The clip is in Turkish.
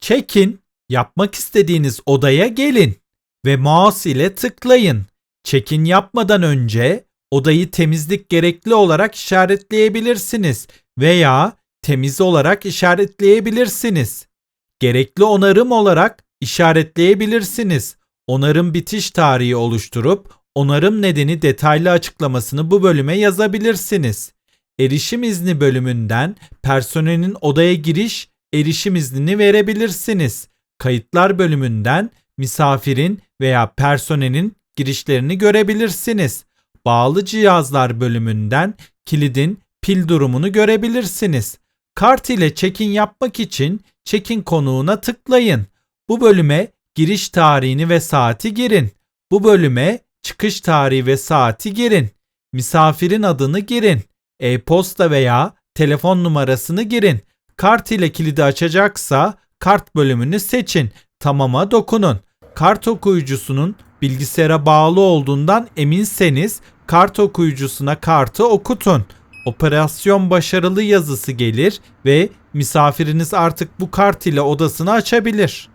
Çekin, yapmak istediğiniz odaya gelin ve mouse ile tıklayın. Check-in yapmadan önce odayı temizlik gerekli olarak işaretleyebilirsiniz veya temiz olarak işaretleyebilirsiniz. Gerekli onarım olarak işaretleyebilirsiniz. Onarım bitiş tarihi oluşturup onarım nedeni detaylı açıklamasını bu bölüme yazabilirsiniz. Erişim izni bölümünden personelin odaya giriş erişim iznini verebilirsiniz. Kayıtlar bölümünden misafirin veya personelin girişlerini görebilirsiniz. Bağlı cihazlar bölümünden kilidin pil durumunu görebilirsiniz. Kart ile check-in yapmak için check-in konuğuna tıklayın. Bu bölüme giriş tarihini ve saati girin. Bu bölüme çıkış tarihi ve saati girin. Misafirin adını girin. E-posta veya telefon numarasını girin. Kart ile kilidi açacaksa kart bölümünü seçin. Tamama dokunun. Kart okuyucusunun bilgisayara bağlı olduğundan eminseniz kart okuyucusuna kartı okutun. Operasyon başarılı yazısı gelir ve misafiriniz artık bu kart ile odasını açabilir.